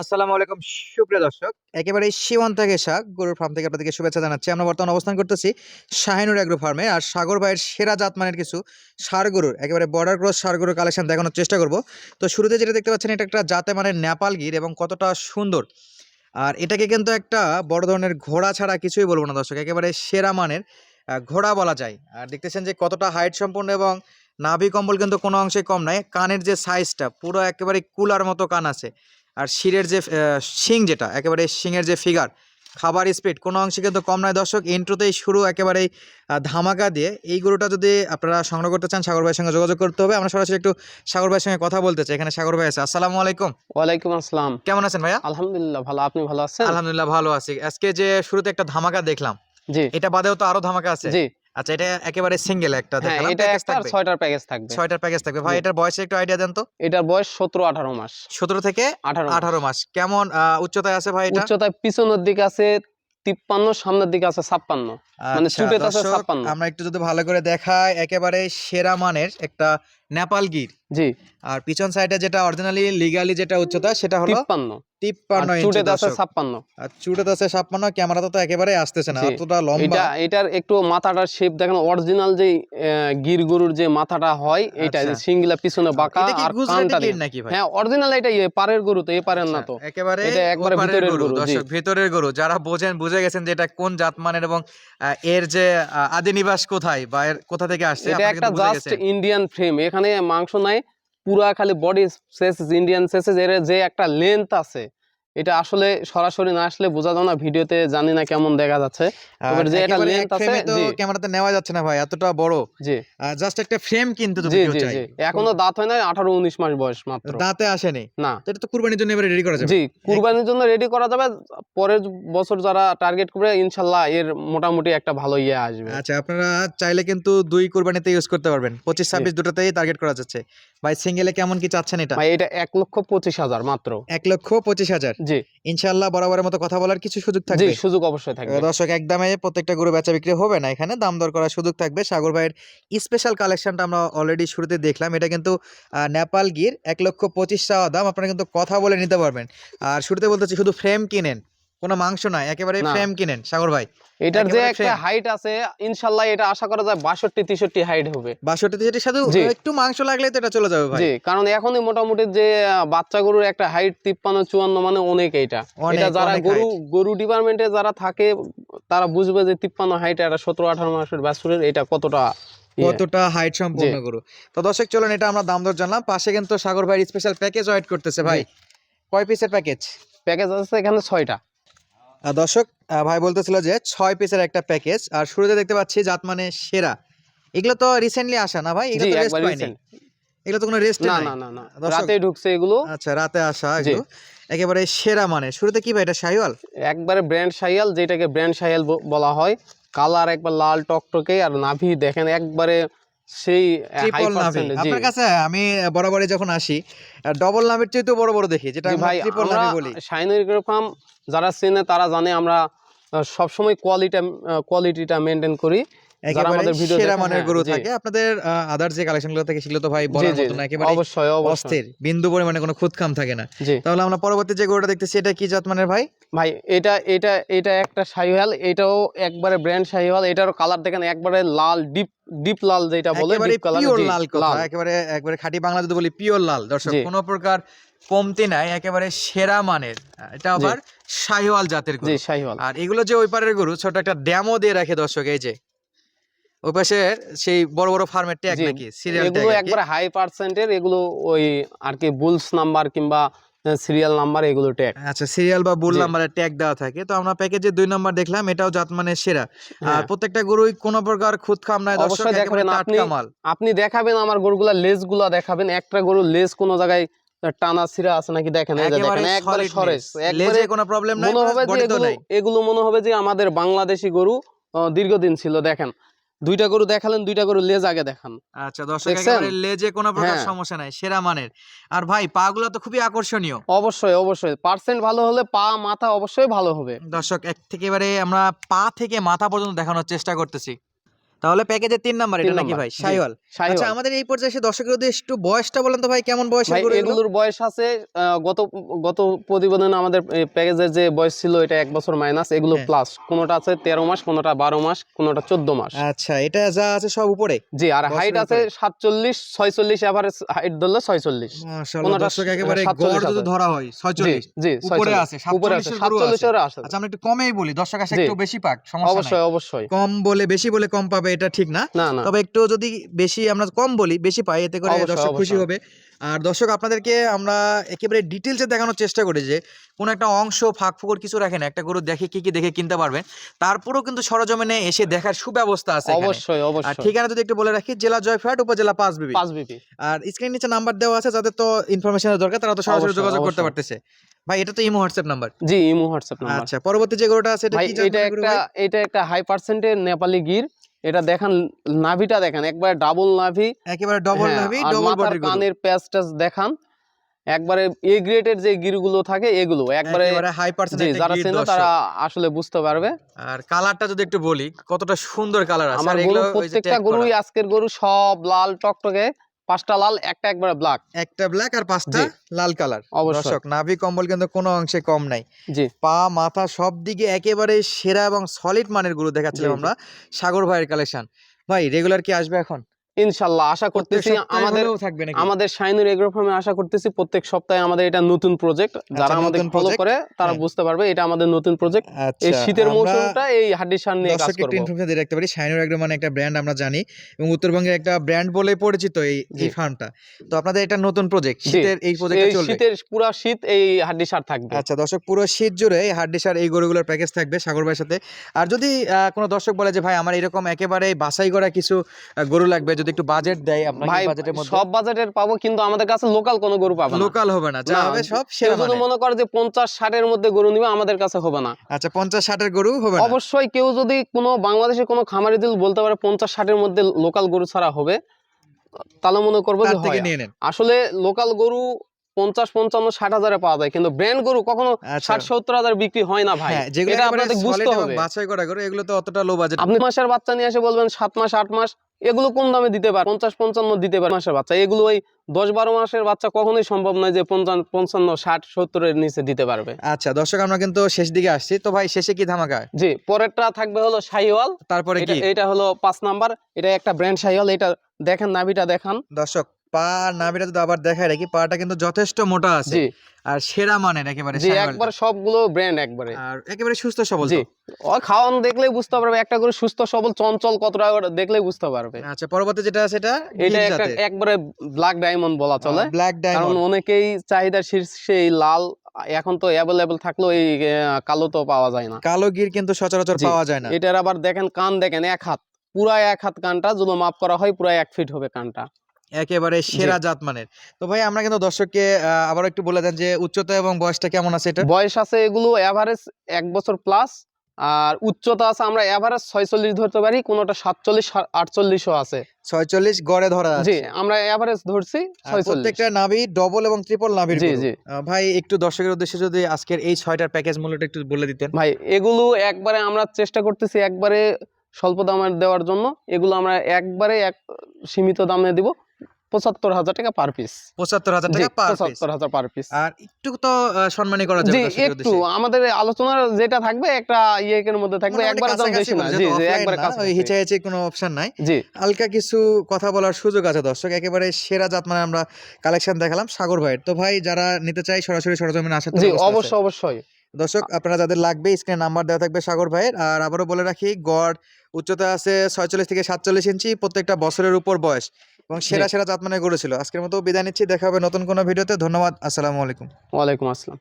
আসসালামু আলাইকুম, সুপ্রিয় দর্শক। একেবারে সীমান্ত ঘেঁষা গরুর ফার্ম থেকে আপনাদেরকে শুভেচ্ছা জানাচ্ছি। আমরা বর্তমানে অবস্থান করতেছি শাহিনুর অ্যাগ্রো ফার্মে আর সাগর ভাইয়ের সেরা জাত মানের কিছু সার গরুর, একেবারে বর্ডার ক্রস সার গরুর কালেকশন দেখানোর চেষ্টা করব। তো শুরুতে যেটা দেখতে পাচ্ছেন, এটা একটা জাতে মানে নেপাল গির এবং কতটা সুন্দর। আর এটাকে কিন্তু একটা বড় ধরনের ঘোড়া ছাড়া কিছুই বলব না দর্শক, একেবারে সেরা মানের ঘোড়া বলা যায়। আর দেখতেছেন যে কতটা হাইট সম্পূর্ণ এবং নাভি কম্বল কিন্তু কোনো অংশে কম নাই কানের যে সাইজটা পুরো একেবারে কুলার মতো কান আছে। আর শিরের যে শিং যেটা একেবারে শিংয়ের যে ফিগার খাবার স্পিড কোনো অংশে কিন্তু কম নয়। দর্শক ইন্ট্রোতেই শুরু একেবারেই ধামাকা দিয়ে। এই গরুটা যদি আপনারা সংগ্রহ করতে চান সাগর ভাইয়ের সঙ্গে যোগাযোগ করতে হবে। আমরা সরাসরি একটু সাগর ভাইয়ের সঙ্গে কথা বলতে চাই। এখানে সাগর ভাই আছে। আসসালামু আলাইকুম। ওয়ালাইকুম আসসালাম। কেমন আছেন ভাইয়া? আলহামদুলিল্লাহ ভালো। আপনি ভালো আছেন? আলহামদুলিল্লাহ ভালো আছি। আজকে যে শুরুতে একটা ধামাকা দেখলাম জি। এটা বাদেও তো আরও ধামাকা আছে। জি। আচ্ছা এটা একেবারে সিঙ্গেল একটা হ্যাঁ দেখালাম এটা একটা আর থাকবে? ছয়টার প্যাকেজ থাকবে। ছয়টার প্যাকেজ থাকবে। ভাই এটার বয়সে একটু আইডিয়া দেন তো। এটার বয়স সতেরো আঠারো মাস। সতেরো থেকে আঠারো আঠারো মাস। কেমন উচ্চতায় আছে ভাই এটা? উচ্চতায় পিছনের দিকে আছে তিপ্পান্ন সামনের দিকে আছে ছাপ্পান্ন। মানে আচ্ছা, আছে দর্শক, 56 আমরা একটু যদি ভালো করে দেখাই একেবারে সেরা মানের একটা নেপাল গির। জি। আর পিছন সাইডে যেটা অরিজিনালি লিগালি যেটা উচ্চতা সেটা হলো তিপ্পান্ন। তিপ্পান্ন ইঞ্চি চুটেতে আছে ছাপ্পান্ন। আর চুটেতে আছে ছাপ্পান্ন ক্যামেরাতে তো একেবারে আসতেছে না এতটা লম্বা। এটার একটু মাথাটার শেপ দেখেন অরিজিনাল যে গির গরুর যে মাথাটা হয় এটা। সিঙ্গিলা পিছনে বাঁকা আর কানটা নাকি ভাই? হ্যাঁ অরিজিনাল এটা পারের গরু তো এ পারের না তো। একেবারে এটা একবারে ভিতরের গরু গরু, দর্শক ভেতরের গরু। যারা বোঝেন বুঝে গেছেন যে এটা কোন জাতমানের এবং এর যে আহ, আদি নিবাস কোথায় বা এর কোথা থেকে আসছে এটা একটা জাস্ট ইন্ডিয়ান ফ্রেম এখানে মাংস নাই পুরা খালি বডি শেষ ইন্ডিয়ান সেসেস এর যে একটা লেন্থ আছে এটা আসলে সরাসরি না আসলে বোঝা যায় না ভিডিওতে জানি না কেমন দেখা যাচ্ছে। এবার যে এটা এক আছে, এ তো ক্যামেরাতে নেওয়া যাচ্ছে না ভাই এতটা বড়। জি। জাস্ট একটা ফ্রেম কিন্তু জি চায়। জি এখনও দাঁত হয় না আঠারো উনিশ মাস বয়স মাত্র। দাঁতে আসেনি। না। তো এটা তো কুরবানির জন্য এবারে রেডি করা যাবে। জি কুরবানির জন্য রেডি করা যাবে পরের বছর যারা টার্গেট করবে ইনশাআল্লাহ এর মোটামুটি একটা ভালো ইয়ে আসবে। আচ্ছা আপনারা চাইলে কিন্তু দুই কুরবানিতে ইউজ করতে পারবেন। পঁচিশ ছাব্বিশ দুটোতেই টার্গেট করা যাচ্ছে। ভাই সিঙ্গেলে কেমন কি চাচ্ছেন এটা? ভাই এটা এক লক্ষ পঁচিশ হাজার মাত্র। এক লক্ষ পঁচিশ হাজার। জি। ইনশাল্লাহ বরাবরের মতো কথা বলার কিছু সুযোগ জি থাকবে সুযোগ অবশ্যই থাকবে। দর্শক একদমে প্রত্যেকটা গরু বেচা বিক্রি হবে না এখানে। দাম দর করার সুযোগ থাকবে। সাগর ভাইয়ের স্পেশাল কালেকশনটা আমরা অলরেডি শুরুতে দেখলাম। এটা কিন্তু আহ, নেপাল গির এক লক্ষ পঁচিশ টাকা দাম। আপনারা কিন্তু কথা বলে নিতে পারবেন। আর শুরুতে বলতেছি শুধু ফ্রেম কিনেন। কোনো মাংস নয় একেবারে ফ্রেম কিনেন সাগর ভাই। এটার যে একটা হাইট আছে ইনশাল্লাহ এটা আশা করা যায় বাষট্টি তেষট্টি হাইট হবে। বাষট্টি যেটি শুধু একটু মাংস লাগলে তো এটা চলে যাবে ভাই। জি কারণ এখনই মোটামুটি যে বাচ্চা গরুর একটা হাইট তিপ্পান্ন চুয়ান্ন মানে অনেক অনেক, এটা যারা গরু গরু ডিপার্টমেন্টে যারা থাকে তারা বুঝবে যে তিপ্পান্ন হাইট একটা সতেরো আঠারো মাসের বাছুরের এটা কতটা ইয়ে। কতটা হাইট সম্পূর্ণ গরু। তো দর্শক চলুন এটা আমরা দাম দর জানলাম। পাশে কিন্তু সাগর ভাইয়ের স্পেশাল প্যাকেজ ওয়েট করতেছে ভাই। কয় পিসের প্যাকেজ প্যাকেজ আছে এখানে ছয়টা। দর্শক ভাই বলতেছিল যে ছয় পিসের একটা প্যাকেজ আর শুরুতে দেখতে পাচ্ছি জাত মানে সেরা। এগুলো তো রিসেন্টলি আসা না ভাই? এগুলো তো রেস্ট পাইনি এগুলো তো কোনো রেস্ট না না না না। রাতে ঢুকছে এগুলো। আচ্ছা রাতে আসা এগুলো। একেবারে সেরা মানে। শুরুতে কি ভাই এটা শাহিওয়াল একবারে ব্র্যান্ড শাইয়াল যেটাকে ব্র্যান্ড শাইয়াল ব- বলা হয়। কালার একবার লাল টকটকে আর নাভি দেখেন একবারে সেই আপনার কাছে আমি বরাবরই যখন আসি ডবল নাভির চেয়ে তো বড় বড় দেখি যেটা ভাই ট্রিপল নাভি বলি। শাইনুর ফার্ম যারা চেনে তারা জানে আমরা সবসময় কোয়ালিটি কোয়ালিটিটা মেনটেন করি। একেবারে সেরা মানের হ্যাঁ, গরু থাকে। আপনাদের আদার যে কালেকশনগুলো থাকে সেগুলো তো ভাই জি বলার মতো না একেবারে অবশ্যই অবশ্যই। অস্থির বিন্দু পরিমাণে কোনো থাকে না। তাহলে আমরা পরবর্তী যে গরুটা দেখতেছি এটা কি জাত মানের ভাই? ভাই এটা এটা এটা একটা শাহিওয়াল এটাও একবারে ব্র্যান্ড শাহিওয়াল এটারও কালার দেখেন একবারে লাল ডিপ ডিপ লাল যেটা বলে একেবারে পিওর লাল একেবারে একবারে খাঁটি বাংলা যদি বলি পিওর লাল। দর্শক। কোনো প্রকার কমতি নাই একেবারে সেরা মানের। এটা আবার শাহিওয়াল জাতের গরু। শাহিওয়াল। আর এগুলো যে ওই পারের গরু ছোট একটা ড্যামও দিয়ে রাখে দর্শক এই যে। ওই পাশে সেই বড় বড় ফার্মের ট্যাগ নাকি? সিরিয়াল এগুলো একবারে হাই পার্সেন্টের এগুলো ওই আর কি বুলস নাম্বার কিংবা সিরিয়াল নাম্বার এগুলো ট্যাগ আচ্ছা সিরিয়াল বা বুল নাম্বারের ট্যাগ দেওয়া থাকে। তো আমরা প্যাকেজে দুই নাম্বার দেখলাম এটাও সেরা। আর হ্যাঁ। প্রত্যেকটা গরুই কোনো প্রকার খুদ খাম নাই দর্শক দেখাবেন আপনি। আপনি দেখাবেন আমার গরুগুলা লেজগুলা দেখাবেন। একটা গরুর লেজ কোন জায়গায় টানা ছিঁড়া আছে নাকি দেখেন একবারে সরেস। লেজে। কোনো প্রবলেম নাই মনে হবে যে এগুলো মনে হবে যে আমাদের বাংলাদেশি গরু দীর্ঘদিন ছিল দেখেন। দুইটা গরু দেখালেন দুইটা গরু লেজ আগে দেখান। আচ্ছা দর্শক একেবারে লেজে কোনো প্রকার হ্যাঁ। সমস্যা নাই সেরা মানের। আর ভাই পা গুলো তো খুবই আকর্ষণীয়। অবশ্যই অবশ্যই। পার্সেন্ট ভালো হলে পা মাথা অবশ্যই ভালো হবে। দর্শক এক থেকে এবারে আমরা পা থেকে মাথা পর্যন্ত দেখানোর চেষ্টা করতেছি। তাহলে প্যাকেজের তিন নাম্বার এটা নাকি ভাই? জি। শাইওয়াল আচ্ছা আমাদের এই পর্যায়ে এসে দর্শকের উদ্দেশ্যে একটু বয়সটা বলেন তো ভাই কেমন গরু এগুলোর বয়স আছে গত গত প্রতিবেদনে আমাদের প্যাকেজের যে বয়স ছিল এটা এক বছর মাইনাস এগুলো হ্যাঁ। প্লাস কোনোটা আছে তেরো মাস কোনোটা বারো মাস কোনোটা চোদ্দ মাস। আচ্ছা এটা যা আছে সব উপরে? জি আর হাইট আছে। সাতচল্লিশ ছয়চল্লিশ এভারেজ হাইট ধরলে ছয়চল্লিশ। মাশাআল্লাহ একেবারে 47 গড় যদি আছে। ধরা হয় 46 জি উপরে আছে উপরে আছে সাতচল্লিশের আছে। আচ্ছা আমরা একটু কমেই বলি দর্শক আসে একটু বেশি পাক সমস্যা অবশ্যই অবশ্যই। কম বলে বেশি বলে কম পাবে এটা ঠিক না। তবে একটু যদি বেশি আমরা কম বলি বেশি পাই এতে করে দর্শক খুশি হবে। আর দর্শক আপনাদেরকে আমরা একেবারে ডিটেলসে দেখানোর চেষ্টা করি যে কোন একটা অংশ ফাঁক ফুকর কিছু রাখেন একটা গরু দেখে কি কি দেখে কিনতে পারবেন তারপরেও কিন্তু সরজমিনে এসে দেখার সুব্যবস্থা আছে এখানে। অবশ্যই আর ঠিকানা যদি একটু বলে রাখি জেলা জয়ফ্রাট উপজেলা পাঁচবিবি পাঁচ বিপি আর স্ক্রিন নিচে নাম্বার দেওয়া আছে যাদের তো ইনফরমেশনের দরকার তারা তো সরাসরি যোগাযোগ করতে পারতেছে। ভাই এটা তো ইমো হোয়াটসঅ্যাপ নাম্বার জি ইমো হোয়াটসঅ্যাপ নাম্বার আচ্ছা পরবর্তী যে গরুটা আছে এটা কি এটা একটা এটা একটা হাই পার্সেন্টের নেপালি গির। এটা দেখেন নাভিটা দেখেন একবার ডাবল নাভি। একেবারে ডবল হ্যাঁ, নাভি ডাবল গরু কানের প্যাচ ট্যাচ দেখান। একবারে এ গ্রেডের যে গিরগুলো থাকে এগুলো একবারে হাই পার্সেন্টেজ যারা চেনে তারা আসলে বুঝতে পারবে। আর কালারটা যদি একটু বলি কতটা সুন্দর কালার আছে। আমার গরু প্রত্যেকটা গরুই আজকের গরু সব লাল টকটকে। পাঁচটা লাল একটা একবারে ব্ল্যাক একটা ব্ল্যাক আর পাঁচটা লাল কালার। দর্শক নাভি কম্বল কিন্তু কোনো অংশে কম নাই। জি। পা মাথা সব দিকে একেবারে সেরা এবং সলিড মানেরগুলো দেখাচ্ছিলাম। আমরা। সাগর ভাইয়ের কালেকশন ভাই রেগুলার কি আসবে এখন? ইনশাল্লাহ আশা করতেছি আমাদের আমাদের শাইনুর এগ্রো ফার্মে আশা করতেছি প্রত্যেক সপ্তাহে আমাদের এটা নতুন প্রজেক্ট যারা আমাদের আচ্ছা, ফলো করে তারা হ্যাঁ। বুঝতে পারবে এটা আমাদের নতুন প্রজেক্ট এই আচ্ছা শীতের মৌসুমটা এই হাড্ডি সার নিয়ে কাজ করব। ইনফরমেশন দিয়ে রাখতে পারি শাইনুর একদম মানে একটা ব্র্যান্ড আমরা জানি এবং উত্তরবঙ্গের একটা ব্র্যান্ড বলে পরিচিত এই এই ফার্মটা তো আপনাদের এটা নতুন প্রজেক্ট শীতের এই প্রজেক্টে চলবে। শীতের পুরা শীত এই হাড্ডি সার থাকবে। আচ্ছা দর্শক পুরো শীত জুড়ে এই হাড্ডি সার এই গরুগুলোর প্যাকেজ থাকবে সাগর ভাইয়ের সাথে। আর যদি আহ, কোনো দর্শক বলে যে ভাই আমার এরকম একেবারে বাছাই করা কিছু গরু লাগবে যদি একটু বাজেট দেয় আপনার ভাই বাজেটের মধ্যে? সব বাজেটের পাবো কিন্তু আমাদের কাছে লোকাল কোনো গরু পাবো লোকাল হবে না যা হবে সব সেরা যদি মনে করে যে পঞ্চাশ ষাটের মধ্যে গরু নিবে আমাদের কাছে হবে না। আচ্ছা পঞ্চাশ ষাটের গরু হবে না? অবশ্যই কেউ যদি কোনো বাংলাদেশের কোনো খামারি দিল বলতে পারে পঞ্চাশ ষাটের মধ্যে লোকাল গরু ছাড়া হবে তাহলে মনে করব যে হয় আসলে লোকাল গরু পঞ্চাশ পঞ্চান্ন ষাট হাজারে পাওয়া যায়। কিন্তু ব্র্যান্ড গরু কখনো আচ্ছা। ষাট সত্তর হাজার বিক্রি হয় না ভাই। হ্যাঁ এটা আপনাদের বুঝতে হবে। বাছাই করা গরু এগুলো তো অতটা লো বাজেট আপনি মাসের বাচ্চা নিয়ে এসে বলবেন সাত মাস আট মাস এগুলো কম দামে দিতে পারে পঞ্চাশ পঞ্চান্ন দিতে পারে মাসের বাচ্চা। এগুলো ওই দশ বারো মাসের বাচ্চা কখনোই সম্ভব নয় যে পঞ্চান্ন ষাট সত্তরের নিচে দিতে পারবে। আচ্ছা দর্শক আমরা কিন্তু শেষ দিকে আসছি। তো ভাই শেষে কি ধামাকা? জি পরেরটা থাকবে হলো শাহিওয়াল। তারপরে এটা হলো পাঁচ নাম্বার। এটা একটা ব্র্যান্ড শাহিওয়াল। এটা দেখেন নাভিটা দেখান। দর্শক পা নাভিটা যদি আবার দেখায় রাখি পাটা কিন্তু যথেষ্ট মোটা আছে। আর সেরা মানের একেবারে জি। একবার সবগুলো ব্র্যান্ড একবারে। আর একেবারে সুস্থ সবল জি। ও খাওয়ান দেখলেই বুঝতে পারবে একটা করে সুস্থ সবল চঞ্চল কতটা দেখলেই বুঝতে পারবে। আচ্ছা পরবর্তী যেটা আছে এটা এটা একবারে ব্ল্যাক ডায়মন্ড বলা চলে। ব্ল্যাক কারণ ডায়মন্ড অনেকেই চাহিদার শীর্ষে এই লাল এখন তো অ্যাভেলেবল থাকলেও এই কালো তো পাওয়া যায় না। কালো গির কিন্তু সচরাচর পাওয়া যায় না। এটার আবার দেখেন কান দেখেন এক হাত। পুরা এক হাত কানটা যদি মাপ করা হয় পুরা এক ফিট হবে কানটা। একেবারে সেরা জাত মানের তো ভাই আমরা কিন্তু দর্শককে আবার একটু বলে দেন যে উচ্চতা এবং বয়সটা কেমন আছে এটা বয়স আছে এগুলো এভারেজ এক বছর প্লাস আর উচ্চতা আছে আমরা এভারেজ ছয়চল্লিশ ধরতে পারি কোনোটা সাতচল্লিশ আটচল্লিশও আছে। ছয়চল্লিশ গড়ে ধরা জি আমরা এভারেজ ধরছি প্রত্যেকটা নাভি ডবল এবং ট্রিপল জি জি। ভাই একটু দর্শকের উদ্দেশ্যে যদি আজকের এই ছয়টার প্যাকেজ মূল্যটা একটু বলে দিতেন। ভাই এগুলো একবারে আমরা চেষ্টা করতেছি একবারে স্বল্প দামে দেওয়ার জন্য। এগুলো আমরা একবারে এক সীমিত দামে দিব। পঁচাত্তর হাজার টাকা পার পিস পঁচাত্তর হাজার টাকা পঁচাত্তর হাজার পার পিস আর একটু তো সম্মানী করা যাবে একটু। আমাদের আলোচনার যেটা থাকবে একটা ইয়েকের মধ্যে থাকবে একবারে বেশি না। জি কাছে হিচাইচি কোনো অপশন নাই। জি। হালকা কিছু কথা বলার সুযোগ আছে দর্শক একেবারে সেরা জাত মানে আমরা কালেকশন দেখালাম সাগর ভাইয়ের। তো ভাই যারা নিতে চাই সরাসরি সরজমিনে আসার জি। অবশ্যই অবশ্যই। দর্শক আপনারা যাদের লাগবে স্ক্রিনে নাম্বার দেওয়া থাকবে সাগর ভাইয়ের। আর আবারও বলে রাখি গড় উচ্চতা আছে ছয়চল্লিশ থেকে সাতচল্লিশ ইঞ্চি প্রত্যেকটা বছরের উপর বয়স। এবং সেরা সেরা জাত মানে গড়েছিল আজকের মতো বিদায় নিচ্ছি দেখা হবে নতুন কোনো ভিডিওতে। ধন্যবাদ আসসালামু আলাইকুম। ওয়ালাইকুম আসসালাম।